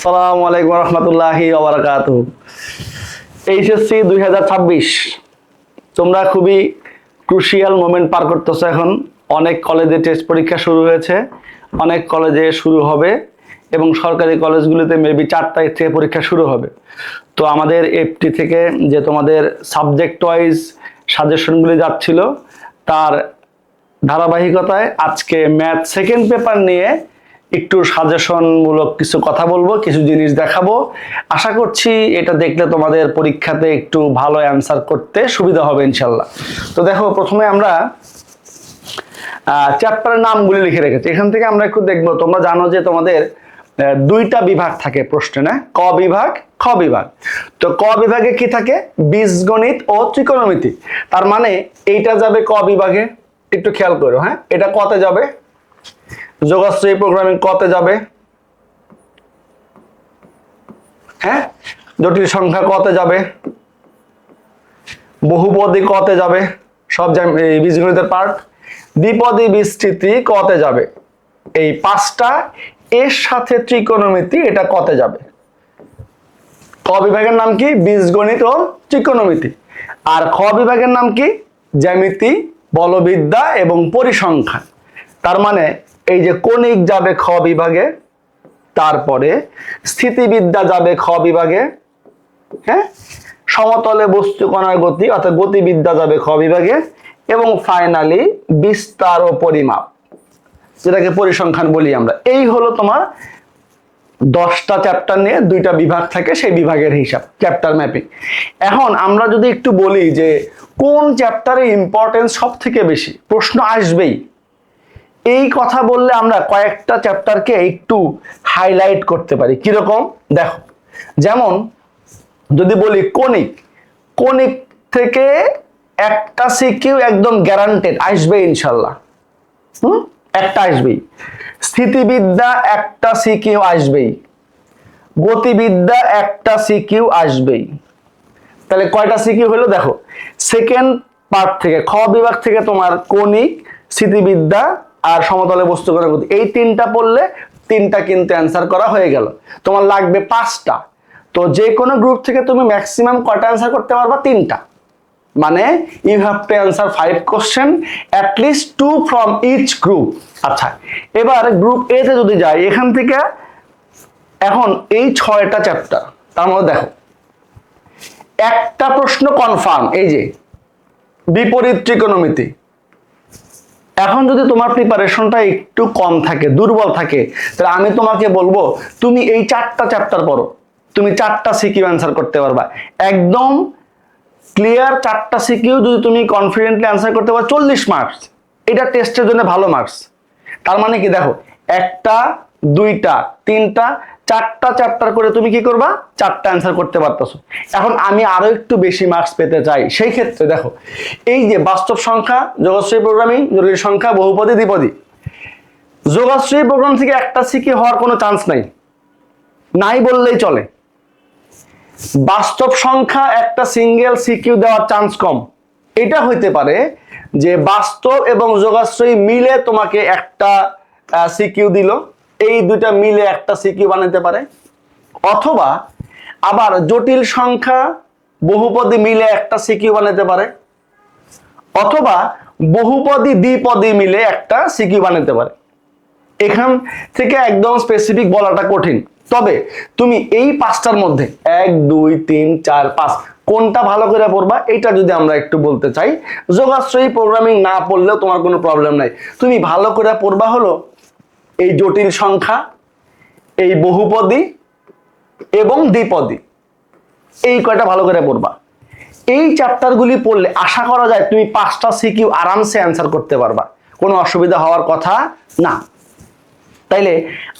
আসসালামু আলাইকুম রহমতুল্লাহি ওবরাকাত এইচএসসি দুই হাজার ছাব্বিশ, তোমরা খুবই ক্রুশিয়াল মোমেন্ট পার করতেছো এখন। অনেক কলেজে টেস্ট পরীক্ষা শুরু হয়েছে, অনেক কলেজে শুরু হবে এবং সরকারি কলেজগুলিতে মেবি চার তারিখ থেকে পরীক্ষা শুরু হবে। তো আমাদের এফটি থেকে যে তোমাদের সাবজেক্ট ওয়াইজ সাজেশনগুলি যাচ্ছিল, তার ধারাবাহিকতায় আজকে ম্যাথ সেকেন্ড পেপার নিয়ে একটু সাজেশনমূলক কিছু কথা বলব, কিছু জিনিস দেখাবো। আশা করছি এটা দেখলে তোমাদের পরীক্ষাতে একটু ভালো অ্যান্সার করতে সুবিধা হবে ইনশাল্লাহ। তো দেখো, প্রথমে আমরা চ্যাপ্টারের নামগুলি লিখে রেখেছি। এখান থেকে আমরা একটু দেখব। তোমরা জানো যে তোমাদের দুইটা বিভাগ থাকে প্রশ্নে, না? ক বিভাগ, খ বিভাগ। তো ক বিভাগে কি থাকে? বীজগণিত ও ত্রিকোণমিতি। তার মানে এইটা যাবে ক বিভাগে। একটু খেয়াল করো হ্যাঁ? এটা কতে যাবে? যোগাশ্রী প্রোগ্রামিং কতে যাবে? হ্যাঁ? জটিল সংখ্যা কতে যাবে? বহুপদী কতে যাবে? সব এই বীজগণিতের পার্ট দ্বিপদী বিস্তৃতি কতে যাবে? এই পাঁচটা, এর সাথে ত্রিকোণমিতি এটা কতে যাবে। ক বিভাগের নাম কি? বীজগণিত ও ত্রিকোণমিতি। আর খ বিভাগের নাম কি? জ্যামিতি, বলবিদ্যা এবং পরিসংখ্যান। তার মানে এই যে কণিক যাবে খ বিভাগে, তারপরে স্থিতিবিদ্যা যাবে খ বিভাগে হ্যাঁ? সমতলে বস্তু কণার গতি অর্থাৎ গতিবিদ্যা যাবে খ বিভাগে এবং ফাইনালি বিস্তার ও পরিমাপ, যেটাকে পরিসংখ্যান বলি আমরা। এই হলো তোমার দশটা চ্যাপ্টার নিয়ে দুইটা বিভাগ থাকে, সেই বিভাগের হিসাব চ্যাপ্টার ম্যাপিং এখন আমরা যদি একটু বলি যে কোন চ্যাপ্টারে ইম্পর্টেন্স সব থেকে বেশি, প্রশ্ন আসবেই। এই কথা বললে আমরা কয়েকটা চ্যাপ্টারকে একটু হাইলাইট করতে পারি। কীরকম? দেখো, যেমন যদি বলি কণিক কণিক থেকে একটা সিকিউ একদম গ্যারান্টেড আসবে ইনশাল্লাহ। হুম? একটা আসবেই। স্থিতিবিদ্যা একটা সিকিউ আসবেই। গতিবিদ্যা একটা সিকিউ আসবেই। তাহলে কয়টা সিকিউ হলো? দেখো সেকেন্ড পার্ট থেকে, খ বিভাগ থেকে তোমার কণিক, স্থিতিবিদ্যা আর সমতলে বস্তু গতি এই তিনটা পড়লে তিনটা কিন্তু অ্যান্সার করা হয়ে গেল। তোমার লাগবে পাঁচটা। তো যে কোনো গ্রুপ থেকে তুমি ম্যাক্সিমাম কয়টা অ্যান্সার করতে পারবা? তিনটা। মানে you have to answer five question at least two from each group আচ্ছা এবার গ্রুপ এ তে যদি যাই, এখান থেকে এখন এই ছয়টা চ্যাপ্টার তার মধ্যে দেখো। একটা প্রশ্ন কনফার্ম এই যে, বিপরীত ত্রিকোণমিতি এখন যদি তোমার প্রিপারেশনটা একটু কম থাকে, দুর্বল থাকে, তাহলে আমি তোমাকে বলব, তুমি এই চারটা চ্যাপ্টার পড়ো। তুমি চারটা সিকিউ অ্যান্সার করতে পারবা। একদম ক্লিয়ার চারটা সিকিউ যদি তুমি কনফিডেন্টলি অ্যান্সার করতে পারো, চল্লিশ মার্কস এটা টেস্টের জন্য ভালো মার্কস তার মানে কি, দেখো, একটা, দুইটা, তিনটা চারটা চ্যাপ্টার করে তুমি কি করবা? চারটা অ্যান্সার করতে পারতেছো। এখন আমি আরও একটু বেশি মার্কস পেতে চাই। সেই ক্ষেত্রে দেখো, এই যে বাস্তব সংখ্যা যোগশ্রী প্রোগ্রামিং জরুরি সংখ্যা, বহুপদী, দ্বিপদী। যোগশ্রী প্রোগ্রাম থেকে একটা সিকি হওয়ার কোনো চান্স নাই। নাই বললেই চলে। বাস্তব সংখ্যা একটা সিঙ্গেল সিকিউ দেওয়ার চান্স কম। এটা হইতে পারে যে বাস্তব এবং যোগাশ্রয়ী মিলে তোমাকে একটা সিকিউ দিল। এই দুইটা মিলে একটা সিকিউ বানাতে পারে। অথবা আবার জটিল সংখ্যা বহুপদী মিলে একটা সিকিউ বানাতে পারে। অথবা বহুপদী দ্বিপদী মিলে একটা সিকিউ বানাতে পারে। এখান থেকে একদম স্পেসিফিক বলাটা কঠিন। তবে তুমি এই পাঁচটার মধ্যে এক, দুই, তিন, চার, পাঁচ কোনটা ভালো করে পড়বা এইটা যদি আমরা একটু বলতে চাই। যোগাশ্রয়ী প্রোগ্রামিং না পড়লেও তোমার কোনো প্রবলেম নাই। তুমি ভালো করে পড়বা হলো এই জটিল সংখ্যা, এই বহুপদী এবং দ্বিপদী। এই কয়টা ভালো করে পড়বা। এই চ্যাপ্টারগুলি পড়লে আশা করা যায় তুমি পাঁচটা সিকিউ আরামসে অ্যান্সার করতে পারবা। কোনো অসুবিধা হওয়ার কথা না। তাইলে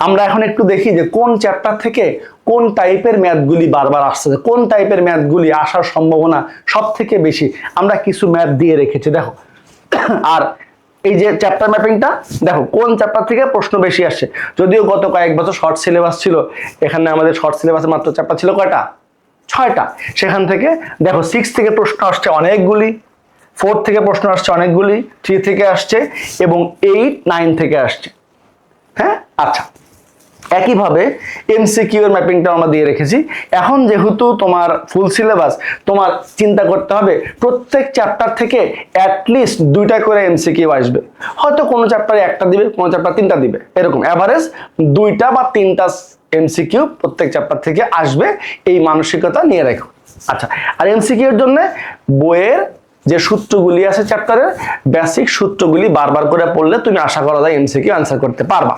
আমরা এখন একটু দেখি যে কোন চ্যাপ্টার থেকে কোন টাইপের ম্যাথগুলি বারবার আসছে কোন টাইপের ম্যাথগুলি আসার সম্ভাবনা সব থেকে বেশি। আমরা কিছু ম্যাথ দিয়ে রেখেছি, দেখো। আর এই যে চ্যাপ্টার ম্যাপিংটা দেখো, কোন চ্যাপ্টার থেকে প্রশ্ন বেশি আসছে যদিও গত কয়েক বছর শর্ট সিলেবাস ছিল, এখানে আমাদের শর্ট সিলেবাসের মাত্র চ্যাপ্টার ছিল কয়টা? ছয়টা। সেখান থেকে, দেখো সিক্স থেকে প্রশ্ন আসছে অনেকগুলি ফোর থেকে প্রশ্ন আসছে অনেকগুলি থ্রি থেকে আসছে, এবং এইট নাইন থেকে আসছে। হ্যাঁ? আচ্ছা। একইভাবে এমসিকিউ এর ম্যাপিংটা আমরা দিয়ে রেখেছি। এখন যেহেতু তোমার ফুল সিলেবাস তোমার চিন্তা করতে হবে, প্রত্যেক চ্যাপ্টার থেকে অ্যাটলিস্ট দুইটা করে এমসিকিউ আসবে। হয়তো কোনো চ্যাপ্টারে একটা দিবে, কোনো চ্যাপ্টার তিনটা দিবে। এরকম অ্যাভারেজ দুইটা বা তিনটা এমসিকিউ প্রত্যেক চ্যাপ্টার থেকে আসবে, এই মানসিকতা নিয়ে রেখো। আচ্ছা আর এমসিকিউ এর জন্য বইয়ের যে সূত্রগুলি আছে চ্যাপ্টারের বেসিক সূত্রগুলি বারবার করে পড়লে তুমি আশা করা যায় এমসিকিউ আনসার করতে পারবা।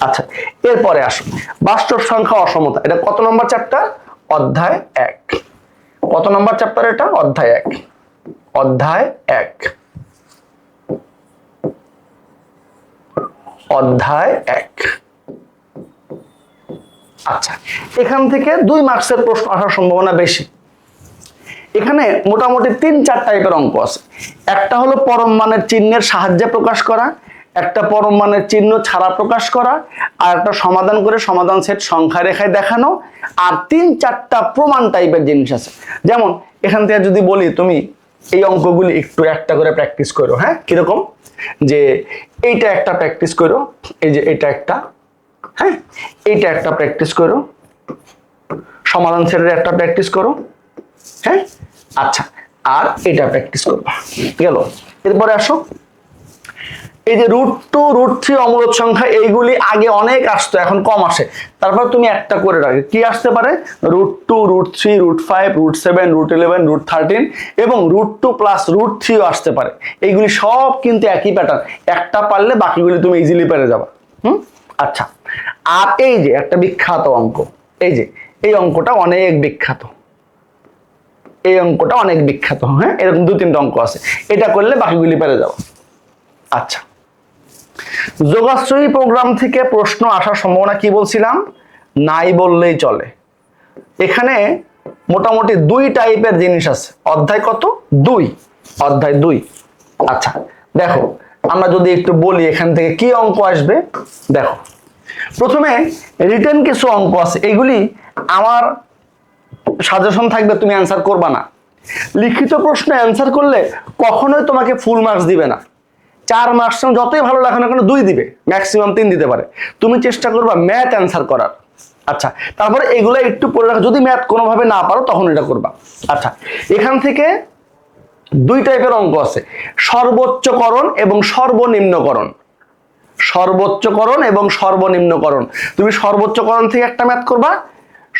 আচ্ছা এরপরে আসো বাস্তব সংখ্যা অসমতা, এটা কত নম্বর চ্যাপ্টার? অধ্যায় এক। কত নম্বর চ্যাপ্টার এটা? অধ্যায় এক। অধ্যায় এক। অধ্যায় এক। আচ্ছা এখান থেকে দুই মার্কসের প্রশ্ন আসার সম্ভাবনা বেশি। এখানে মোটামুটি তিন চার টাইপের অঙ্ক আছে। একটা হলো পরম মানের চিহ্নের সাহায্যে প্রকাশ করা একটা পরম মানের চিহ্ন ছাড়া প্রকাশ করা আর একটা সমাধান করে সমাধান সেট সংখ্যা রেখায় দেখানো আর তিন চারটা প্রমাণ টাইপের জিনিস আছে। যেমন, এখান থেকে যদি বলি তুমি এই অঙ্কগুলি একটু একটা করে প্র্যাকটিস করো হ্যাঁ? কীরকম? যে এইটা একটা প্র্যাকটিস করো, এই যে এটা একটা হ্যাঁ? এইটা একটা প্র্যাকটিস করো, সমাধান সেটের একটা প্র্যাকটিস করো হ্যাঁ? আচ্ছা আর এটা প্র্যাকটিস করবা। গেল? এরপরে আসো। এই যে রুট টু রুট থ্রি অমূলত সংখ্যা, এইগুলি আগে অনেক আসতো, এখন কম আসে। তারপর তুমি একটা করে রাখো কি আসতে পারে? Root two root three root five root seven root eleven root thirteen এবং রুট টু প্লাস রুট থ্রিও আসতে পারে। এইগুলি সব কিন্তু একই প্যাটার্ন একটা পারলে বাকিগুলি তুমি ইজিলি পেরে যাবে। হুম? আচ্ছা। আর এই যে একটা বিখ্যাত অঙ্ক, এই যে, এই অঙ্কটা অনেক বিখ্যাত। এই অঙ্কটা অনেক বিখ্যাত হ্যাঁ? এরকম দু তিনটা অঙ্ক আছে। এটা করলে বাকিগুলি পেরে যাব। আচ্ছা। যোগাশ্রয়ী প্রোগ্রাম থেকে প্রশ্ন আসার সম্ভাবনা কি বলছিলাম? নাই বললেই চলে। এখানে মোটামুটি দুই টাইপের জিনিস আছে। অধ্যায় কত? দুই। অধ্যায় দুই। আচ্ছা দেখো, আমরা যদি একটু বলি এখান থেকে কি অঙ্ক আসবে? দেখো, প্রথমে রিটেন কিছু অঙ্ক আছে। এগুলি আমার সাজেশন থাকবে, তুমি অ্যান্সার করবা না। লিখিত প্রশ্ন অ্যান্সার করলে কখনোই তোমাকে ফুল মার্কস দিবে না। চার মার্কস যতই ভালো লেখো না কেন দুই দিবে ম্যাক্সিমাম তিন দিতে পারে। তুমি চেষ্টা করবা ম্যাথ অ্যান্সার করার। আচ্ছা তারপরে এগুলো একটু পড়ে রাখো। যদি ম্যাথ কোনোভাবে না পারো, তখন এটা করবা। আচ্ছা এখান থেকে দুই টাইপের অঙ্ক আছে। সর্বোচ্চকরণ এবং সর্বনিম্নকরণ। সর্বোচ্চকরণ এবং সর্বনিম্নকরণ। তুমি সর্বোচ্চকরণ থেকে একটা ম্যাথ করবা,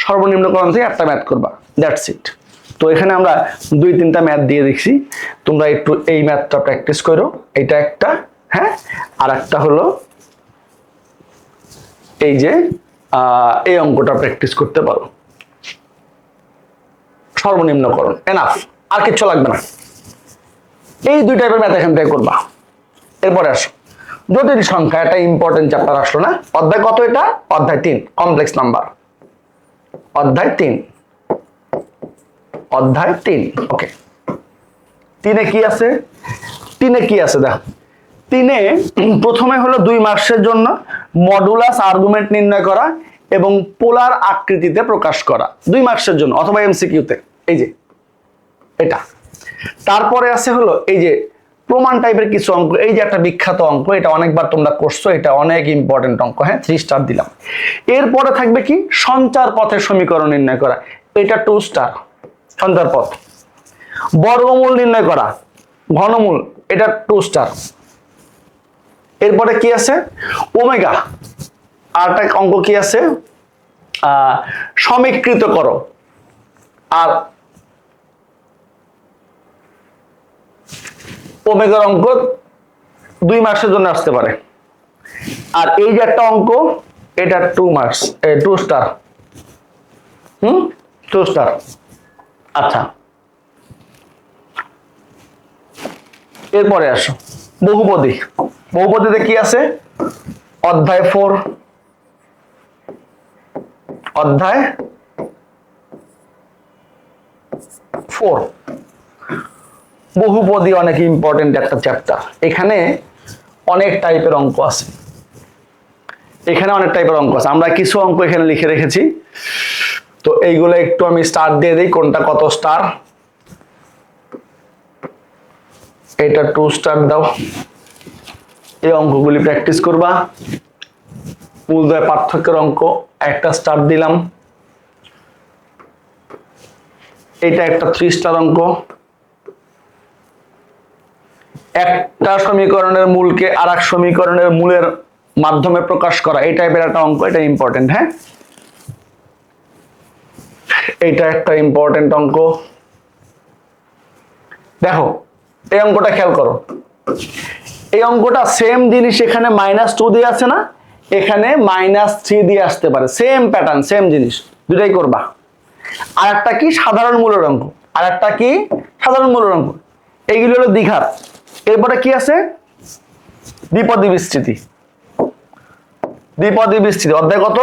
সর্বনিম্নকরণ থেকে একটা ম্যাথ করবা। দ্যাটস ইট তো এখানে আমরা দুই তিনটা ম্যাথ দিয়ে দেখছি। তোমরা একটু এই ম্যাথটা প্র্যাকটিস করো। এটা একটা হ্যাঁ? আর একটা হলো এই যে এই অঙ্কটা প্র্যাকটিস করতে পারো। সর্বনিম্নকরণ এনাফ আর কিচ্ছু লাগবে না। এই দুই টাইপের ম্যাথ এখান থেকে করবা। এরপরে আসো। জটিল সংখ্যা, একটা ইম্পর্টেন্ট চ্যাপ্টার আসলো না। অধ্যায় কত এটা? অধ্যায় তিন কমপ্লেক্স নাম্বার অধ্যায় তিন। অধ্যায় তিন। ওকে তিনে কি আছে? তিনে কি আছে? দেখো। তিনে প্রথমে হলো দুই মার্কসের জন্য মডুলাস আর্গুমেন্ট নির্ণয় করা এবং পোলার আকৃতিতে প্রকাশ করা। দুই মার্কসের জন্য, অথবা এমসিকিউতে এই যে, এটা। তারপরে আছে হলো এই যে প্রমাণ টাইপের কিছু অঙ্ক। এই যে একটা বিখ্যাত অঙ্ক, এটা অনেকবার তোমরা করছ, এটা অনেক ইম্পর্টেন্ট অঙ্ক। হ্যাঁ থ্রি স্টার দিলাম। এরপরে থাকবে কি? সঞ্চার পথের সমীকরণ নির্ণয় করা। এটা টু স্টার সঞ্চার পথ। বর্গমূল নির্ণয় করা, ঘনমূল, এটা টু স্টার এরপরে কি আছে? ওমেগা আরটা অঙ্ক কি আছে? সমীকৃত করো আর ওমেগার অঙ্ক দুই মার্কসের জন্য আসতে পারে। আর এই যে একটা অঙ্ক, এটা টু মার্কস টু স্টার হুম? টু স্টার আচ্ছা। এরপরে আসো। বহুপদী। বহুপদীতে কি আছে? অধ্যায় ফোর অধ্যায় ফোর বহুপদী অনেক ইম্পর্টেন্ট একটা চ্যাপ্টার এখানে অনেক টাইপের অঙ্ক আছে। এখানে অনেক টাইপের অঙ্ক আছে। আমরা কিছু অঙ্ক এখানে লিখে রেখেছি। তো এইগুলো একটু আমি স্টার দিয়ে দিই, কোনটা কত স্টার এটা টু স্টার দাও। এই অঙ্কগুলি প্র্যাকটিস করবা। মূলদয় পার্থক্যের অঙ্ক, একটা স্টার দিলাম। এটা একটা থ্রি স্টার অঙ্ক। একটা সমীকরণের মূলকে আর এক সমীকরণের মূলের মাধ্যমে প্রকাশ করা, এই টাইপের একটা অঙ্ক, এটা ইম্পর্টেন্ট হ্যাঁ? এইটা একটা ইম্পর্টেন্ট অঙ্ক। দেখো, এই অঙ্কটা খেয়াল করো। এই অঙ্কটা সেম জিনিস এখানে মাইনাস টু দিয়ে আছে না? এখানে মাইনাস থ্রি দিয়ে আসতে পারে। সেম প্যাটার্ন সেম জিনিস। দুটাই করবা। আর একটা কি? সাধারণ মূলের অঙ্ক। আর একটা কি? সাধারণ মূলের অঙ্ক। এইগুলো হলো দীঘার। এরপরে কি আছে? দ্বিপদী বিস্তৃতি। দ্বিপদী বিস্তৃতি। অধ্যায় কত?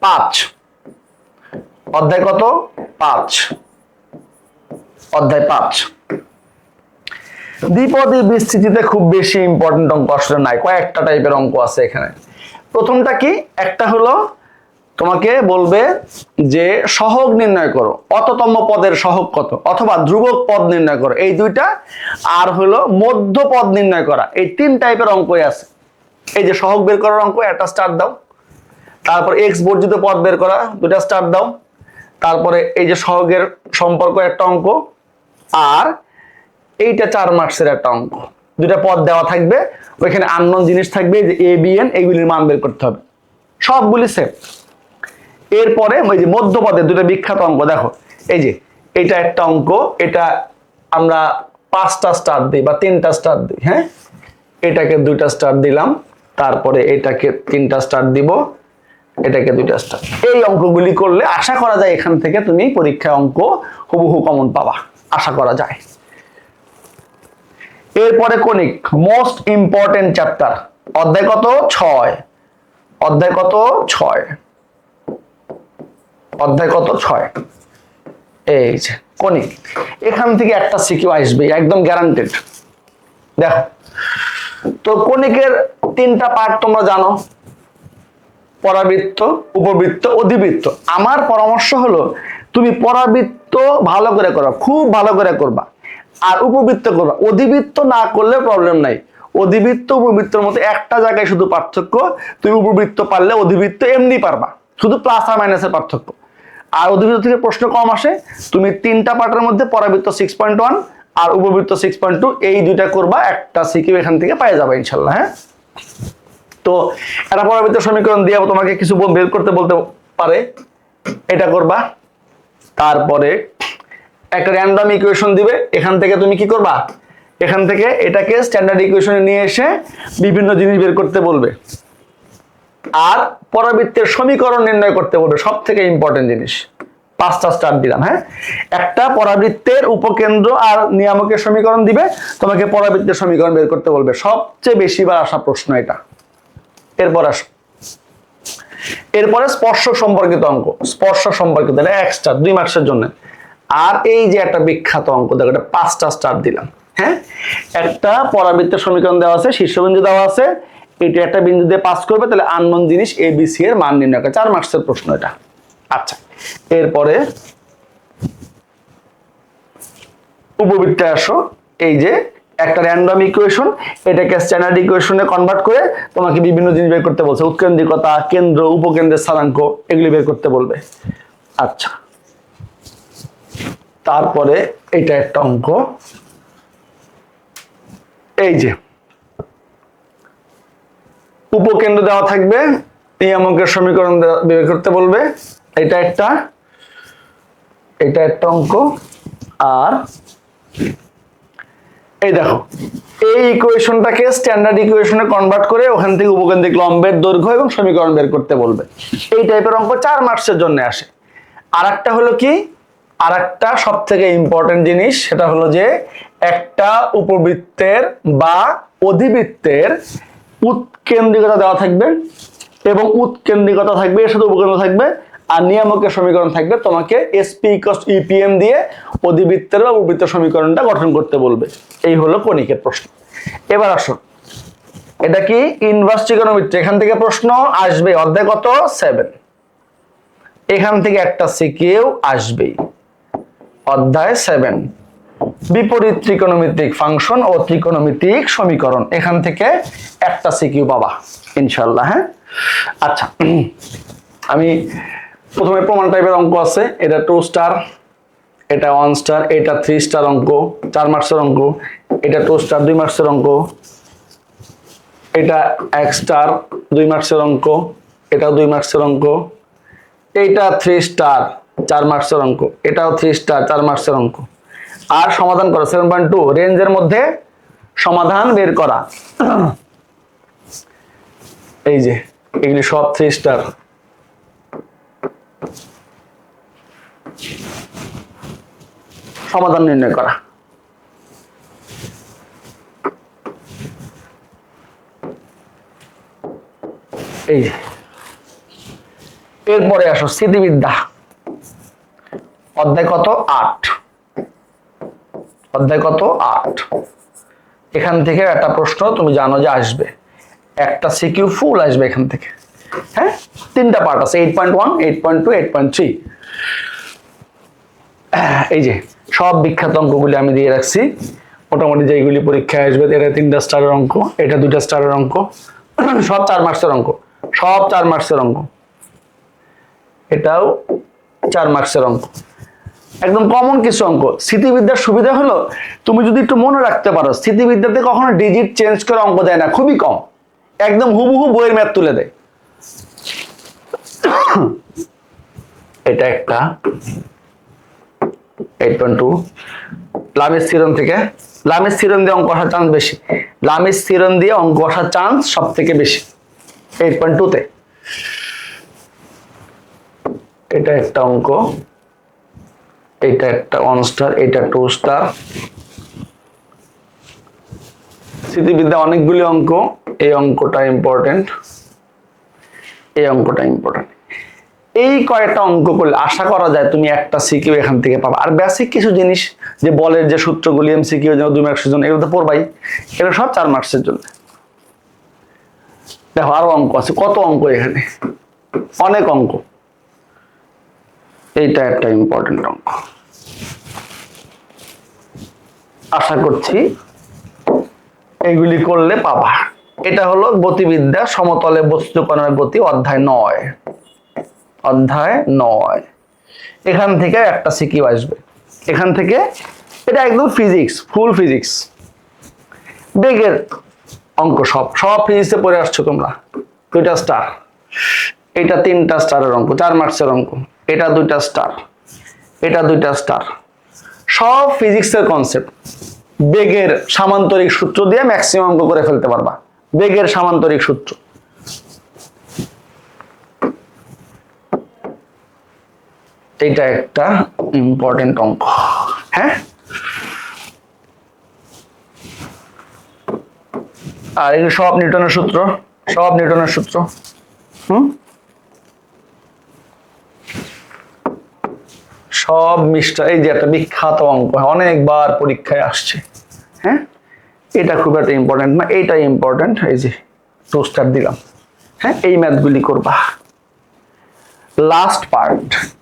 পাঁচ। অধ্যায় কত? পাঁচ। অধ্যায় পাঁচ। দ্বিপদী বিস্তৃতিতে খুব বেশি ইম্পর্টেন্ট অঙ্ক আসলে নাই। কয়েকটা টাইপের অঙ্ক আছে এখানে। প্রথমটা কি? একটা হলো তোমাকে বলবে যে সহগ নির্ণয় করো। অততম পদের সহগ কত? অথবা ধ্রুবক পদ নির্ণয় করো। এই দুইটা। আর হলো মধ্য পদ নির্ণয় করা। এই তিন টাইপের অঙ্কই আছে। এই যে সহগ বের করার অঙ্ক, একটা স্টার দাও। তারপর এক্স বর্জিত পদ বের করা দুটা স্টার দাও। তারপরে এই যে সহগের সম্পর্ক একটা অঙ্ক, আর এইটা চার মার্কসের একটা অঙ্ক। দুটা পদ দেওয়া থাকবে, ওইখানে আননোন জিনিস থাকবে যে এ বি এন এইগুলির মান বের করতে হবে। সবগুলি সেম এরপরে ওই যে মধ্যপদের দুটো বিখ্যাত অঙ্ক, দেখো, এই যে এটা একটা অঙ্ক, এটা আমরা পাঁচটা স্টার দিই বা তিনটা স্টার দিই হ্যাঁ? এটাকে দুইটা স্টার দিলাম, তারপরে এটাকে তিনটা স্টার দিব এটাকে দুইটা স্টার এই অঙ্কগুলি করলে আশা করা যায় এখান থেকে তুমি পরীক্ষায় অঙ্ক হুবহু কমন পাবা। আশা করা যায়। এরপরে কনিক মোস্ট ইম্পর্টেন্ট চ্যাপ্টার অধ্যায় কত? ছয়। অধ্যায় কত? ছয়। অধ্যায় কত? ছয়। এই যে কনিক এখান থেকে একটা সিকিউ আসবে, একদম গ্যারান্টেড দেখো, তো কনিকের তিনটা পার্ট তোমরা জানো। পরাবৃত্ত, উপবৃত্ত, অধিবৃত্ত। আমার পরামর্শ হলো, তুমি পরাবৃত্ত ভালো করে করো, খুব ভালো করে করবা। আর উপবৃত্ত করবা। অধিবৃত্ত না করলে প্রবলেম নাই। অধিবৃত্ত, উপবৃত্তর মধ্যে একটা জায়গায় শুধু পার্থক্য, তুমি উপবৃত্ত পারলে অধিবৃত্ত এমনি পারবা। শুধু প্লাস আর মাইনাসের পার্থক্য। আর অধিবৃত্ত থেকে প্রশ্ন কম আসে, তুমি তিনটা পার্টের মধ্যে পরাবৃত্ত সিক্স পয়েন্ট ওয়ান আর উপবৃত্ত সিক্স পয়েন্ট টু এই দুইটা করবা, একটা সিকিউ এখান থেকে পাই যাবে ইনশাল্লাহ হ্যাঁ? তো একটা পরাবৃত্ত সমীকরণ দিয়ে তোমাকে কিছু বের করতে বলতে পারে। এটা করবা। তারপরে একটা র্যান্ডম ইকুয়েশন দিবে। এখান থেকে তুমি কি করবা? এখান থেকে এটাকে স্ট্যান্ডার্ড ইকুয়েশনে নিয়ে এসে বিভিন্ন জিনিস বের করতে বলবে। আর পরাবৃত্তের সমীকরণ নির্ণয় করতে বলবে। সব থেকে ইম্পর্টেন্ট জিনিস। পাঁচটা স্টার দিলাম হ্যাঁ? একটা পরাবৃত্তের উপকেন্দ্র আর নিয়ামকের সমীকরণ দিবে। তোমাকে পরাবৃত্তের সমীকরণ বের করতে বলবে। সবচেয়ে বেশি বেশিবার আসা প্রশ্ন এটা। এরপর আসো। এরপরে স্পর্শ সম্পর্কিত অঙ্ক। স্পর্শ সম্পর্কিত এটা এক দুই মার্কসের জন্য। আর এই যে একটা বিখ্যাত অঙ্ক, দেখো এটা পাঁচটা স্টার দিলাম। হ্যাঁ? একটা পরাবৃত্তের সমীকরণ দেওয়া আছে, শীর্ষবিন্দু দেওয়া আছে। এটা একটা বিন্দু দিয়ে পাস করবে, তাহলে আনমন জিনিস এ বি সি এর মান নির্ণয় চার মার্কসের প্রশ্ন এটা। আচ্ছা এরপরে উপবৃত্তে আসো। এই যে একটা র্যান্ডম ইকুয়েশন এটাকে স্ট্যান্ডার্ড ইকুয়েশনে কনভার্ট করে তোমাকে বিভিন্ন জিনিস বের করতে বলছে। উৎকেন্দ্রিকতা, কেন্দ্র, উপকেন্দ্রের স্থানাঙ্ক, এগুলি বের করতে বলবে। আচ্ছা। তারপরে এটা একটা অঙ্ক। এই যে, উপকেন্দ্র দেওয়া থাকবে, নিয়ামকের সমীকরণ দেওয়া- বের করতে বলবে। এটা একটা এটা একটা অঙ্ক। আর এই দেখো, এই ইকুয়েশনটাকে স্ট্যান্ডার্ড ইকুয়েশনে কনভার্ট করে ওখান থেকে উপকেন্দ্রিক লম্বের দৈর্ঘ্য এবং সমীকরণ বের করতে বলবে। এই টাইপের অঙ্ক চার মার্কসের জন্য আসে। আর একটা হলো কি? আর একটা সব থেকে ইম্পর্টেন্ট জিনিস, সেটা হলো যে একটা উপবৃত্তের বা অধিবৃত্তের উৎকেন্দ্রিকতা দেওয়া থাকবে এবং উৎকেন্দ্রিকতা থাকবে, এর সাথে উপকেন্দ্র থাকবে আর নিয়ামকের সমীকরণ থাকবে তোমাকে এসপি ইকস ইপিএম দিয়ে অধিবৃত্তের বা উপবৃত্তের সমীকরণটা গঠন করতে বলবে। এই হলো কণিকের প্রশ্ন। এবার আসো এটা কি ইনভার্স ট্রিগোনোমেট্রি এখান থেকে প্রশ্ন আসবে অধ্যায় কত? সেভেন এখান থেকে একটা সিকিউ আসবেই। অধ্যায় সেভেন বিপরীত ত্রিকোণমিতিক ফাংশন ও ত্রিকোণমিতিক সমীকরণ। এখান থেকে একটা সিকিউ পাবা ইনশাল্লাহ হ্যাঁ? আচ্ছা আমি প্রথমে প্রমাণ টাইপের অঙ্ক আছে। এটা টু স্টার এটা ওয়ান স্টার এটা থ্রি স্টার অঙ্ক, চার মার্কসের অঙ্ক, এটা টু স্টার দুই মার্কসের অঙ্ক, এটা এক স্টার দুই মার্কসের অঙ্ক, এটাও দুই মার্কসের অঙ্ক, এইটা থ্রি স্টার চার মার্কসের অঙ্ক, এটাও থ্রি স্টার চার মার্কসের অঙ্ক। আর সমাধান করা সেভেন পয়েন্ট টু রেঞ্জের মধ্যে সমাধান বের করা। এই যে, এগুলি সব থ্রি স্টার সমাধান নির্ণয় করা। এই। এরপরে আসো, স্মৃতিবিদ্যা। অধ্যায় কত? আট। অধ্যায় কত? আট। এখান থেকে একটা প্রশ্ন তুমি জানো যে আসবে। একটা সিকিউ ফুল আসবে এখান থেকে। হ্যাঁ? তিনটা পার্ট আছে eight point one eight point two eight point three এই যে, সব বিখ্যাত অঙ্কগুলি আমি দিয়ে রাখছি। মোটামুটি যেগুলি পরীক্ষায় আসবে, এটা তিনটা স্টারের অঙ্ক, এটা দুইটা স্টারের অঙ্ক। সব চার মার্কসের অঙ্ক, সব চার মার্কসের অঙ্ক। এটাও চার মার্কসের অঙ্ক। একদম কমন কিছু অঙ্ক। স্মৃতিবিদ্যার সুবিধা হলো, তুমি যদি একটু মনে রাখতে পারো স্মৃতিবিদ্যাতে কখনো ডিজিট চেঞ্জ করে অঙ্ক দেয় না, খুবই কম। একদম হুবহু বইয়ের ম্যাথ তুলে দেয়। এটা একটা। এইট পয়েন্ট টু লামের স্থিরন থেকে লামের স্থিরন দিয়ে অঙ্ক আসার চান্স বেশি। লামের স্থিরন দিয়ে অঙ্ক আসার চান্স সব থেকে বেশি এইট পয়েন্ট টুতে এটা একটা অঙ্ক। এটা একটা ওয়ান স্টার এটা টু স্টার স্মৃতিবিদ্যা অনেকগুলি অঙ্ক। এই অঙ্কটা ইম্পর্টেন্ট এই অঙ্কটা ইম্পর্টেন্ট এই কয়েকটা অঙ্ক করলে আশা করা যায় তুমি একটা সিকিউ এখান থেকে পাবা। আর বেসিক কিছু জিনিস, যে বলের যে সূত্রগুলি এম সিকিউ দুই মার্কসের জন্য, এগুলো তো পড়বাই। এগুলো সব চার মার্কসের জন্য। দেখো, আরও অঙ্ক আছে। কত অঙ্ক এখানে? অনেক অঙ্ক। এইটা একটা ইম্পর্টেন্ট অঙ্ক। আশা করছি এইগুলি করলে পাবা। এটা হলো গতিবিদ্যা সমতলে বস্তুকণার গতি অধ্যায় নয়। অধ্যায় নয়। এখান থেকে একটা সিকিউ আসবে। এখান থেকে এটা একদম ফিজিক্স ফুল ফিজিক্স বেগের অঙ্ক সব সব ফিজিক্সে পড়ে আসছো তোমরা। দুইটা স্টার এটা তিনটা স্টারের অঙ্ক, চার মার্কসের অঙ্ক। এটা দুইটা স্টার এটা দুইটা স্টার সব ফিজিক্সের কনসেপ্ট বেগের সামান্তরিক সূত্র দিয়ে ম্যাক্সিমাম অঙ্ক করে ফেলতে পারবা। বেগের সামান্তরিক সূত্র। এটা একটা ইম্পর্টেন্ট অঙ্ক। হ্যাঁ? আর এগুলো সব নিউটনের সূত্র, সব নিউটনের সূত্র। হুম? সব মিস্টার এই যে একটা বিখ্যাত অঙ্ক, অনেকবার পরীক্ষায় আসছে। হ্যাঁ? এটা খুব একটা ইম্পর্টেন্ট না এইটা ইম্পর্টেন্ট এই যে টু স্টার দিলাম। হ্যাঁ? এই ম্যাথগুলি করবা। লাস্ট পার্ট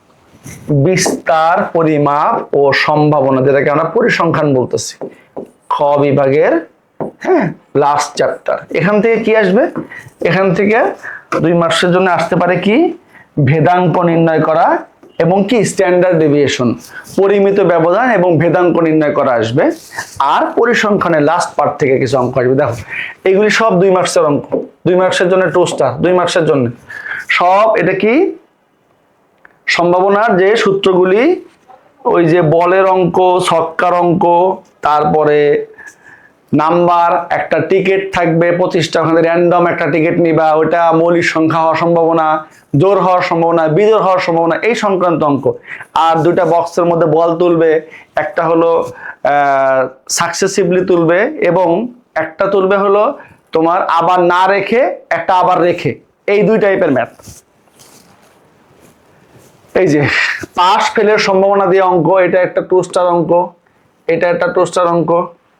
বিস্তার, পরিমাপ ও সম্ভাবনা, যেটাকে আমরা পরিসংখ্যান বলতেছি। খ বিভাগের হ্যাঁ লাস্ট চ্যাপ্টার এখান থেকে কি আসবে? এখান থেকে দুই মাসের জন্য আসতে পারে কি? ভেদাঙ্ক নির্ণয় করা এবং কি? স্ট্যান্ডার্ড ডেভিয়েশন পরিমিত ব্যবধান এবং ভেদাঙ্ক নির্ণয় করা আসবে। আর পরিসংখ্যানের লাস্ট পার্ট থেকে কিছু অঙ্ক আসবে। দেখো, এগুলি সব দুই মার্কসের অঙ্ক। দুই মার্কসের জন্য টু স্টার দুই মার্কসের জন্য। সব এটা কি? সম্ভাবনার যে সূত্রগুলি, ওই যে বলের অঙ্ক, ছক্কার অঙ্ক, তারপরে নাম্বার, একটা টিকিট থাকবে পঁচিশটা, ওখানে র্যান্ডম একটা টিকিট নিবা ওটা মৌলিক সংখ্যা হওয়ার সম্ভাবনা, জোর হওয়ার সম্ভাবনা বিজোর হওয়ার সম্ভাবনা, এই সংক্রান্ত অঙ্ক। আর দুইটা বক্সের মধ্যে বল তুলবে, একটা হলো সাকসেসিভলি তুলবে এবং একটা তুলবে হলো তোমার আবার না রেখে, একটা আবার রেখে। এই দুই টাইপের ম্যাথ এই যে পাস ফেলের সম্ভাবনা দিয়ে অঙ্ক, এটা একটা টু স্টার অঙ্ক, এটা একটা টু স্টার অঙ্ক,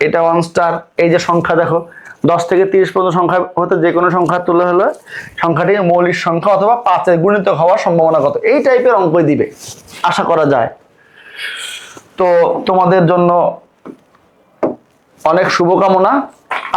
এটা ওয়ান স্টার এই যে সংখ্যা দেখো, দশ থেকে তিরিশ পর্যন্ত সংখ্যা হতে যে কোনো সংখ্যা তুলে হলে সংখ্যাটি মৌলিক সংখ্যা অথবা পাঁচের গুণিত হওয়ার সম্ভাবনা কত? এই টাইপের অঙ্কই দিবে, আশা করা যায়। তো তোমাদের জন্য অনেক শুভকামনা।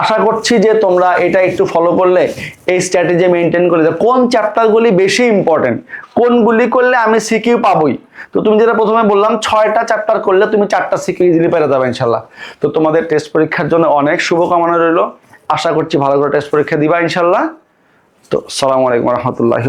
আশা করছি যে তোমরা এটা একটু ফলো করলে এই স্ট্র্যাটেজি মেনটেন করে কোন চ্যাপ্টারগুলি বেশি ইম্পর্টেন্ট কোনগুলি করলে আমি সিকিউ পাবই? তো তুমি যেটা প্রথমে বললাম, ছয়টা চ্যাপ্টার করলে তুমি চারটা সিকিউ ইজিলি পেরে যাবে ইনশাল্লাহ তো তোমাদের টেস্ট পরীক্ষার জন্য অনেক শুভকামনা রইল। আশা করছি ভালো করে টেস্ট পরীক্ষা দিবা ইনশাল্লাহ তো সালামু আলাইকুম রহমতুল্লাহি